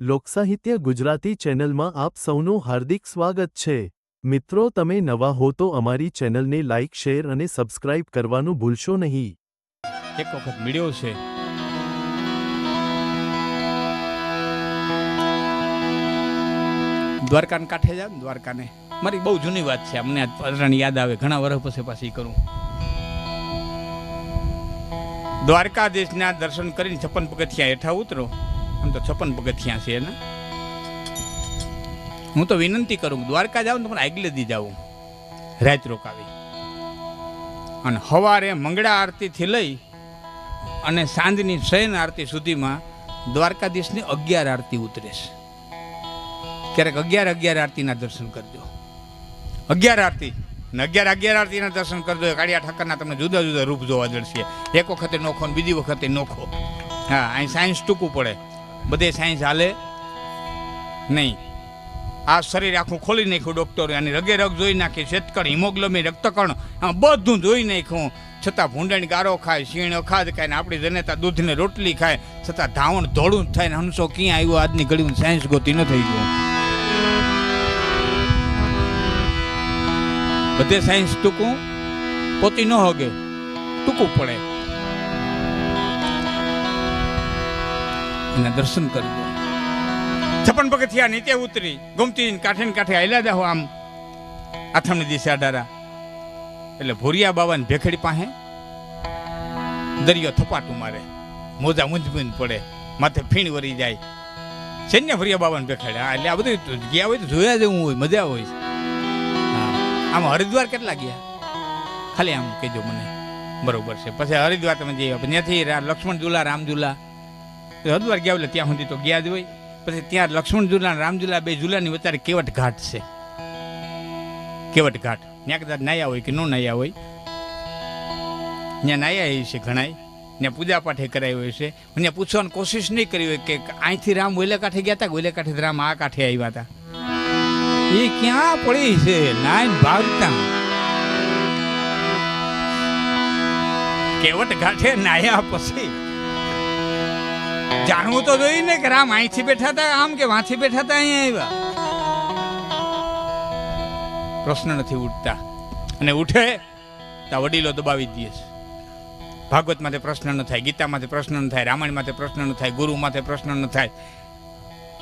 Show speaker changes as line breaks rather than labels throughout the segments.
લોકસાહિત્ય ગુજરાતી ચેનલમાં આપ સૌનું હાર્દિક સ્વાગત છે. મિત્રો, તમે નવા હો તો અમારી ચેનલને લાઇક શેર અને સબસ્ક્રાઇબ કરવાનું ભૂલશો નહીં.
એક વખત મળ્યો છે. દ્વારકાને કાંઠે જા, દ્વારકાને. મારી બહુ જૂની વાત છે, અમને પરાણી યાદ આવે, ઘણા વર્ષ પછી પાછી કરું. દ્વારકાધીશના દર્શન કરીને છપ્પન પગથિયા હેઠા ઉતરો. આમ તો છપ્પન પગથિયા છે એના હું તો વિનંતી કરું દ્વારકા જાઉં ને તો મને આગલે દી જાઉં. રાત રોકાવી. અને સવારે મંગળા આરતીથી લઈ અને સાંજની શયન આરતી સુધીમાં દ્વારકાધીશની અગિયાર આરતી ઉતરે છે. ક્યારેક અગિયાર અગિયાર આરતીના દર્શન કરજો. અગિયાર આરતી ને અગિયાર અગિયાર આરતીના દર્શન કરજો. કાળિયા ઠાકરના તમને જુદા જુદા રૂપ જોવા જડશે એક વખતે નોખો ને બીજી વખતે નોખો. હા, અહીં સાયન્સ ટૂંકું પડે. બધે સાયન્સ હાલે નહીં. આ શરીર આખું ખોલી નાખ્યું ડૉક્ટરે અને રગે રગ જોઈ નાખી, શેતકણ, હિમોગ્લોબિન, રક્તકણ આ બધું જોઈ નાખ્યું. છતાં ભૂંડણ ગારો ખાય, શીણ અખાદ ખાય ને આપણી જનેતા દૂધને રોટલી ખાય, છતાં ધાવણ ધોળું થાય ને હંસો ક્યાં આવ્યો? આજની ઘડી સાયન્સ ગોતી ન થઈ ગયું. બધે સાયન્સ ટૂંકું. પોતી ન હોગે. ટૂંકું પડે. એના દર્શન કરજો છપ્પન પગથિયા નીચે ઉતરી, ગમતી કાંઠે કાંઠે આયલા જાઓ આમ. આથમની દિશા અડારા એટલે ભોરિયા બાવાની ભેખડી પાસે દરિયો થપાટું મારે. મોજા મૂંઝ પડે. માથે ફીણ વરી જાય. સૈન્ય ભોરિયા બાવાને ભેખડી. હા, એટલે આ બધું ગયા હોય તો જોયા જેવું હોય, મજા હોય. આમ હરિદ્વાર કેટલા ગયા? ખાલી આમ કહેજો મને. બરોબર છે. પછી હરિદ્વાર તમે જઈએ ત્યાંથી લક્ષ્મણ ઝુલા રામ ઝુલા હરિદ્વાર ગયા એટલે ત્યાં સુધી તો ગયા જ હોય. પછી ત્યાં લક્ષ્મણ ઝુલા અને રામ ઝુલા બે ઝુલાની વચ્ચે કેવટ ઘાટ છે. કેવટ ઘાટ. ત્યાં કદાચ નાયા હોય કે ન નાયા હોય. ત્યાં નાયા છે ઘણાય. ત્યાં પૂજા પાઠે કરાવી હોય છે. ત્યાં પૂછવાની કોશિશ નહીં કરી હોય કે અહીંથી રામ ઓલે કાંઠે ગયા હતા ઓલે કાંઠે રામ આ કાંઠે આવ્યા હતા એ ક્યાં પડી છે? નાયન ભાગતા. કેવટ ઘાટે નાયા પછી. જાણવું તો જોઈએ ને કે રામ અહીંથી બેઠા હતા, આમ કે વાંથી બેઠા હતા અહીંયા આવ્યા? પ્રશ્ન નથી ઉઠતા. અને ઉઠે તો વડીલો દબાવી દે છે. ભાગવત માટે પ્રશ્ન ન થાય, ગીતા માટે પ્રશ્ન ન થાય, રામાયણ માટે પ્રશ્ન ન થાય, ગુરુ માટે પ્રશ્ન ન થાય,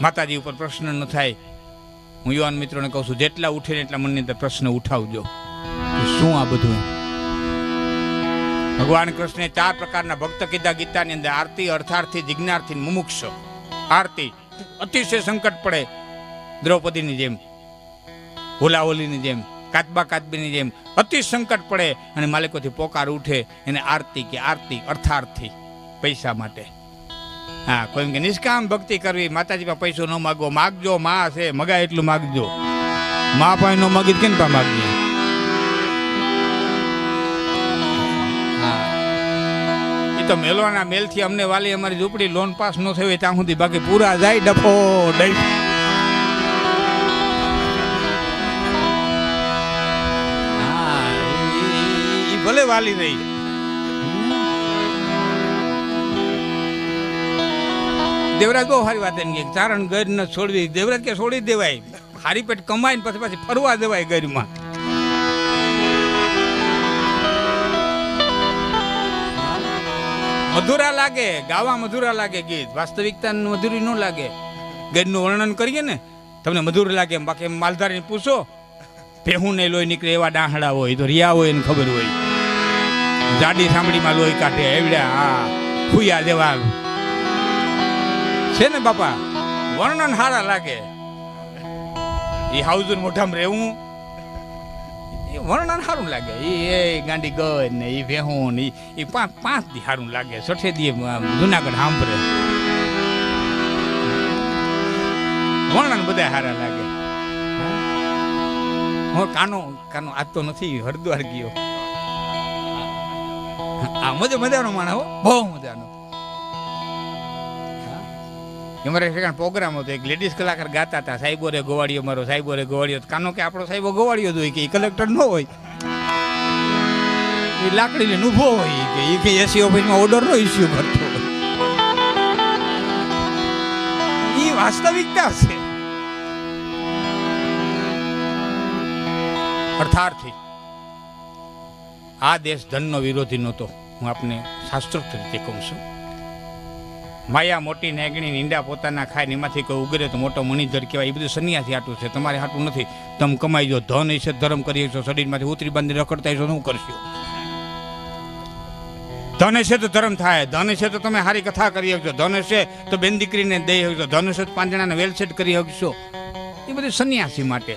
માતાજી ઉપર પ્રશ્ન ન થાય. હું યુવાન મિત્રોને કહું છું, જેટલા ઉઠે એટલા મનની અંદર પ્રશ્ન ઉઠાવજો. શું આ બધું? ભગવાન કૃષ્ણે ચાર પ્રકારના ભક્ત કીધા ગીતાની અંદર આરતી, અર્થાર્થી, જિજ્ઞાર્થી મુમુક્ષ. આરતી અતિશય સંકટ પડે દ્રૌપદીની જેમ, હોલાહોલીની જેમ, કાતબા કાતબીની જેમ. અતિ સંકટ પડે અને માલિકોથી પોકાર ઉઠે એને આરતી કે આરતી, અર્થાર્થી, પૈસા માટે. હા, કોઈ કે નિષ્કામ ભક્તિ કરવી, માતાજી પાસે પૈસો ન માગવો, માગજો, માં છે મગા એટલું માગજો. મા પાસે ન માગી કેમ પા માગીએ? તો મેલવાના મેલથી અમને વાલી અમારી ઝૂંપડી લોન પાસ ન થઈ ત્યાં સુધી બાકી પૂરા જાય ડફો ડઈ. ભલે વાલી રહી. દેવરાજ બહુ સારી વાત એમ કે ચારણ ગર ન છોડવી. દેવરાજ કે છોડી દેવાય. હારી પેટ કમાઈને પછી પછી ફરવા દેવાય ગરમાં મધુરા લાગે, ગાવા મધુરા લાગે ગીત. વાસ્તવિકતા મધુરી ન લાગે. ગીતનું વર્ણન કરીએ ને, તમને મધુર લાગે બાકી માલધારીને પૂછો, ભેહું ને લોહી નીકળે એવા ડાહડા હોય તો રિયા હોય એને ખબર હોય. જાડી સાંભળીમાં લોહી કાઢે એવડ્યા હા ખુયા દેવા છે ને બાપા, વર્ણન હારા લાગે. એ હાઉઝન મોઢામાં રહેવું વર્ણન સારું લાગે. એ એ ગાંડી ગર ને એ વેહું ને એ પાંચ પાંચ દી સારું લાગે. છઠે દી જુનાગઢ સાંભળે વર્ણન બધા સારા લાગે. હું કાનો કાનો આજ તો નથી હરિદ્વાર ગયો. આ મજા મજાનો માણસ હો, બહુ મજાનો. અમારે ઠેકાણ પ્રોગ્રામ હતો, એક લેડીઝ કલાકાર ગાતા હતા, સાહેબો રે ગોવાળીઓ મારો, સાહેબો રે ગોવાળીઓ. કાનો કે આપણો સાહેબો ગોવાળીઓ જ હોય કે એ કલેક્ટર ન હોય. એ લાકડીને ઊભો હોય કે એ કે એસી ઓફિસમાં ઓર્ડર નો ઇસ્યુ કરતો એ વાસ્તવિકતા છે. અર્થાર્થી, આ દેશ ધનનો વિરોધી નહોતો. હું આપને શાસ્ત્રોક્ત રીતે કહું છું. માયા મોટી નેગણી નીંડા પોતાના ખાય એમાંથી કોઈ ઉગરે તો મોટો મણિધર કહેવાય. એ બધું સન્યાસી આટું છે. તમારે હાટું નથી. તમે કમાઈ જો, ધન હશે ધર્મ કરી છો, શરીરમાંથી ઉતરી બાંધી રખડતા હશો શું કરશો? ધન હશે તો ધર્મ થાય. ધન હશે તો તમે સારી કથા કરી શકશો. ધન હશે તો બેન દીકરીને દઈ શકશો. ધન હશે તો પાંચ જણાને વેલસેટ કરી શકશો. એ બધું સન્યાસી માટે.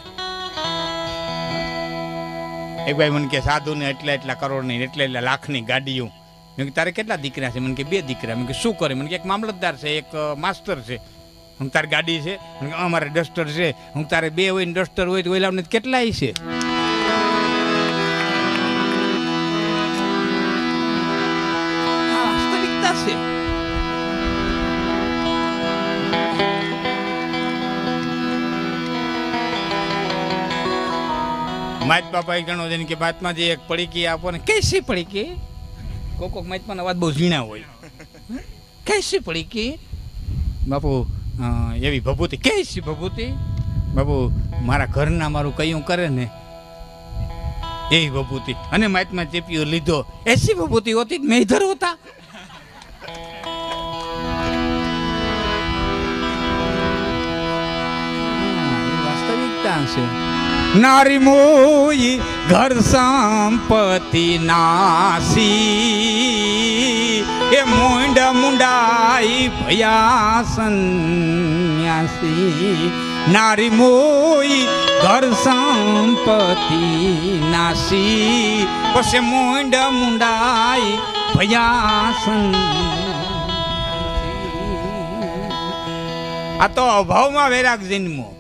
એક ભાઈ મને કે સાધુને એટલા એટલા કરોડની એટલા એટલા લાખની ગાડીઓ મેં તારે કેટલા દીકરા છે? મને કે બે દીકરા. મેં કે શું કરે? મને કે એક મામલતદાર છે, એક માસ્તર છે. હું તારી ગાડી છે? અમારે ડસ્ટર છે. હું તારે બે હોય ડસ્ટર હોય તો ઓલાને કેટલાય છે? માત બાપા ને કે, બાતમાં જે એક પડીકી આપો ને. કૈસી પડીકી? કોક કોક માતમાં અવાજ બહુ ઝીણા હોય. કહેશે પડી કે બાપુ એવી ભભૂતિ. કેસી ભભૂતિ? બાપુ મારા ઘરના મારું કયું કરે ને? એવી ભભૂતિ. અને માતમાં ચેપીઓ લીધો. એસી ભભૂતિ હોતી? મેધર હોતા? હા, એ વાસ્તવિકતા છે. નારી મોઈ ઘર સંપત્તિ નાસી. એ મોંડ મુંડાઈ ભયા નારી મોઈ ઘર સંપત્તિ નાસી. પછી મોંડ મુંડાઈ ભયા આ તો અભાવમાં વૈરાગ જન્મો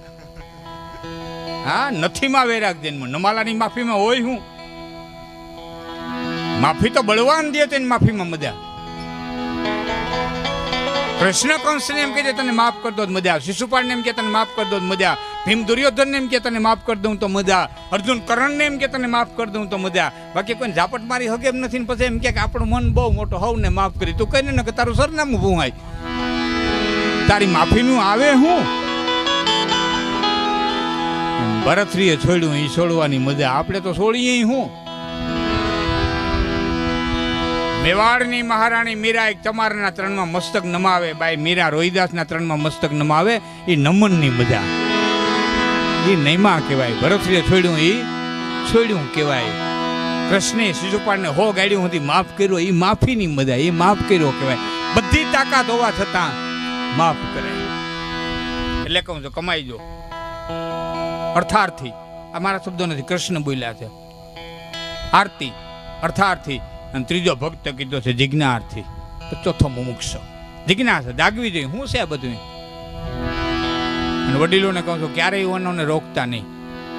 હા નથીમાં વૈરાગ જન્મ નમાલાની માફીમાં હોય હું. માફી તો બળવાન દે તેની માફીમાં મજા. કૃષ્ણ કંસને એમ કહે તને માફ કરી દો મજા શિશુપાળને એમ કે તને માફ કરી દો મજા ભીમ દુર્યોધનને એમ કે તને માફ કરી દઉં તો મજા અર્જુન કરણને એમ કે તને માફ કરી દઉં તો મજા બાકી કોઈ ઝાપટ મારી હગે એમ નથી ને પછી એમ કે, આપણું મન બહુ મોટો હવને માફ કરી. તું કહીને ને કે તારું સરનામું ભૂહાય. તારી માફીનું આવે હું. ભરતશ્રીએ છોડ્યું એ છોડવાની મજા. આપણે તો છોડીએ હું? મેવાડની મહારાણી મીરા એક તમારાના ત્રણમાં મસ્તક નમાવે, બાઈ મીરા રોહિદાસના ત્રણમાં મસ્તક નમાવે એ નમનની મજા. એ નૈમા કહેવાય. ભરતશ્રીએ છોડ્યું એ છોડ્યું કહેવાય. કૃષ્ણે શિશુપાળને હો ગાડ્યું હતી, માફ કર્યો એ માફીની મજા એ માફ કર્યો કહેવાય. બધી તાકાત હોવા છતાં માફ કરે. એટલે કહું છું, કમાઈ જો. અર્થાર્થી. આ મારા શબ્દો નથી. કૃષ્ણ બોલ્યા છે. આરતી. અર્થાર્થી. અને ત્રીજો ભક્ત કીધો છે જિજ્ઞાર્થી. ચોથો મુમુક્ષ. જિજ્ઞાસા, જાગવી જોઈએ. શું છે આ બધું? અને વડીલોને કહું છું, ક્યારેય યુવાનોને રોકતા નહીં.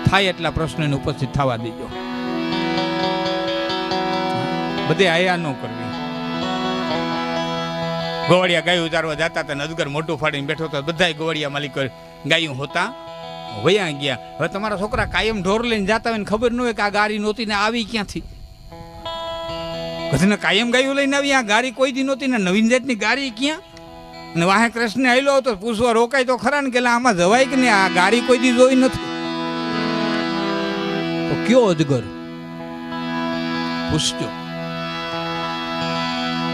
થાય એટલા પ્રશ્નોને ઉપસ્થિત થવા દેજો. બધે આયા ન કરવી. ગોવાળિયા ગાયું ઉતારવા જતા હતા નદગર મોટું ફાડીને બેઠો હતો. બધા ગોવાળિયા માલિક ગાયું હોતા વયા ગયા. હવે તમારા છોકરા કાયમ ઢોર લઈને જતા હોય ખબર ન હોય કે આ ગાડી નહોતી ને આવી ક્યાંથી? બધાને કાયમ ગાયું લઈને આવી, આ ગાડી કોઈ દી નહોતી ને નવીન જાતની ગાડી ક્યાં? અને વાહે કૃષ્ણ આવેલો હતો, પૂછવા રોકાય તો ખરા ને કે આમાં જવાય કે નહીં? આ ગાડી કોઈ દી જોઈ નથી. તો કયો અજગર? પૂછજો.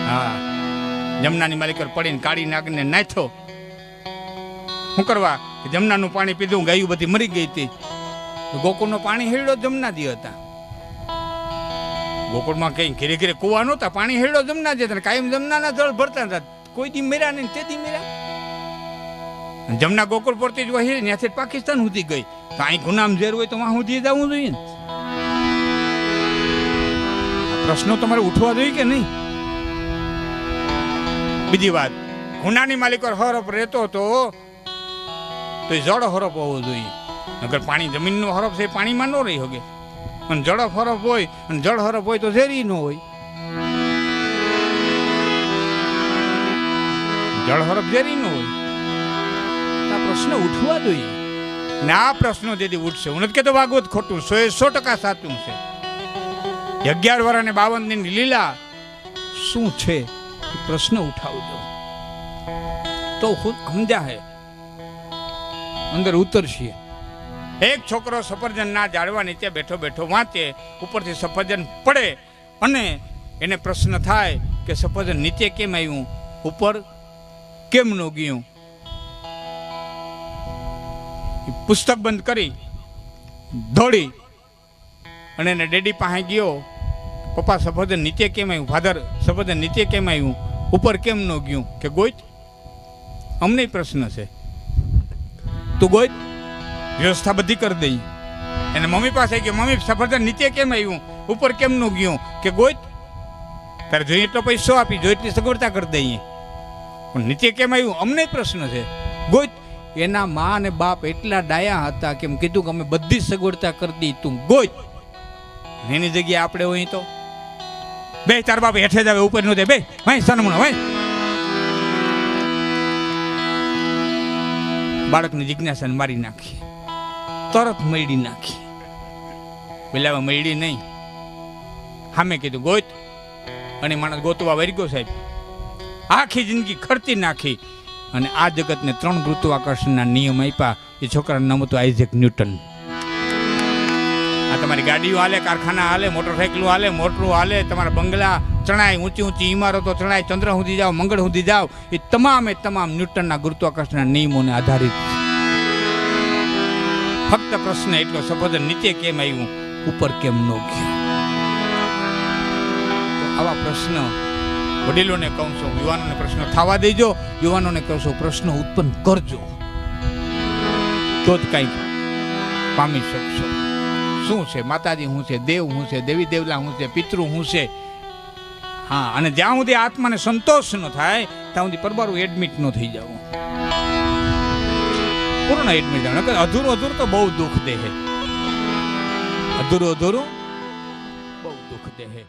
હા. જમનાની માલિકર પડીને કાળી નાગને નાખ્યો શું કરવા? જમનાનું પાણી પીધું ગાયું બધી મરી ગઈ હતી. ગોકુળનું પાણી હેડ્યો જમનાજી હતા. ગોકુળમાં કઈ ઘેરે ઘેરે કુવા નહોતા, પાણી હેડ્યો જમના જતા કાયમ જમનાના જળ ભરતા હતા. કોઈ દી મેરા નહીં, તે દી મેરા. જમના ગોકુળ પરથી જ વહી ત્યાંથી પાકિસ્તાન સુધી ગઈ. તો અહીં ગુનામ ઝેર હોય તો વાં સુધી જવું જોઈએ ને? પ્રશ્નો તમારે ઉઠવા જોઈએ કે નહીં? બીજી વાત, ગુનાની માલિકો હરફ રહેતો હતો. તો એ જળ હરફ હોવો જોઈએ. અગર પાણી જમીનનો હરફ છે એ પાણીમાં ન રહી શકે. અને જળ હરફ હોય, અને જળ હરફ હોય તો ઝેરી ન હોય. જળ હરફ ઝેરી ન હોય. આ પ્રશ્ન ઉઠવા જોઈએ. ને આ પ્રશ્નો જેથી ઉઠશે. હું નથી કહેતો ભાગવત ખોટું સો એ સો ટકા સાચું છે. અગિયાર વાર અને બાવન દિન લીલા શું છે? પ્રશ્ન ઉઠાવજો. તો ખુદ હે અંદર ઉતરશે એક છોકરો સફરજનના ઝાડવા નીચે બેઠો બેઠો વાંચે, ઉપરથી સફરજન પડે અને એને પ્રશ્ન થાય કે સફરજન નીચે કેમ આવ્યું? ઉપર કેમ ન ગયું? પુસ્તક બંધ કરી, દોડી અને એને ડેડી પાસે ગયો. પપ્પા, સફરજન નીચે કેમ આવ્યું? ફાધર, સફરજન નીચે કેમ આવ્યું? ઉપર કેમ ન ગયું? કે ગોઈત, અમને પ્રશ્ન છે. તું ગોઈ. વ્યવસ્થા બધી કરી દઈ. એને મમ્મી પાસે ગયો. મમ્મી, સફરજન નીચે કેમ આવ્યું? ઉપર કેમ નું ગયું? કે ગોઈ. તારે જોઈએ એટલો પૈસો આપી? જોઈએ એટલી સગવડતા કરી દઈએ. પણ નીચે કેમ આવ્યું? અમને પ્રશ્ન છે. ગોઈ. એના મા અને બાપ એટલા ડાયા હતા કે એમ કીધું કે અમે બધી સગવડતા કરી દી તું ગોઈ. એની જગ્યાએ આપણે હોય તો. બે ચાર બાપ હેઠે જ આવે, ઉપરનું દે બે. ભાઈ સનમણો ભાઈ. બાળકની જિજ્ઞાસાને મારી નાખી. તરત મળી નાખી. પેલામાં મળી નહીં. સામે કીધું, ગોત. અને માણસ ગોતવા વર્ગ્યો ગયો સાહેબ. આખી જિંદગી ખર્ચી નાખી. અને આ જગતને ત્રણ ગુરુત્વાકર્ષણના નિયમ આપ્યા. એ છોકરાનું નામ હતું આઇઝેક ન્યૂટન. આ તમારી ગાડીઓ હાલે, કારખાના હાલે મોટરસાઇકલો હાલે, મોટરું હાલે, તમારા બંગલા ચણાય ઊંચી ઊંચી ઇમારતો ચણાય ચંદ્ર સુધી જાઓ, મંગળ સુધી જાઓ, એ તમામે તમામ ન્યૂટનના ગુરુત્વાકર્ષણના નિયમોને આધારિત. ફક્ત પ્રશ્ન એટલો સંબોધન નીચે કેમ આવ્યું? ઉપર કેમ ન ગયું? આવા પ્રશ્ન વડીલોને કહું છું યુવાનોને પ્રશ્ન થવા દેજો, યુવાનોને કહું છું પ્રશ્ન ઉત્પન્ન કરજો. તો જ કંઈક પામી શકશો. શું છે? માતાજી હું છે? દેવ શું છે? દેવી દેવલા શું છે? પિતૃ હું છે? હા, અને જ્યાં સુધી આત્માને સંતોષ ન થાય, ત્યાં સુધી પરબારું એડમિટ ન થઈ જવું. પૂર્ણ એડમિટ જવું અધૂરું અધૂરું તો બહુ દુઃખ દે હે અધૂરું અધૂરું બહુ દુઃખ દે હે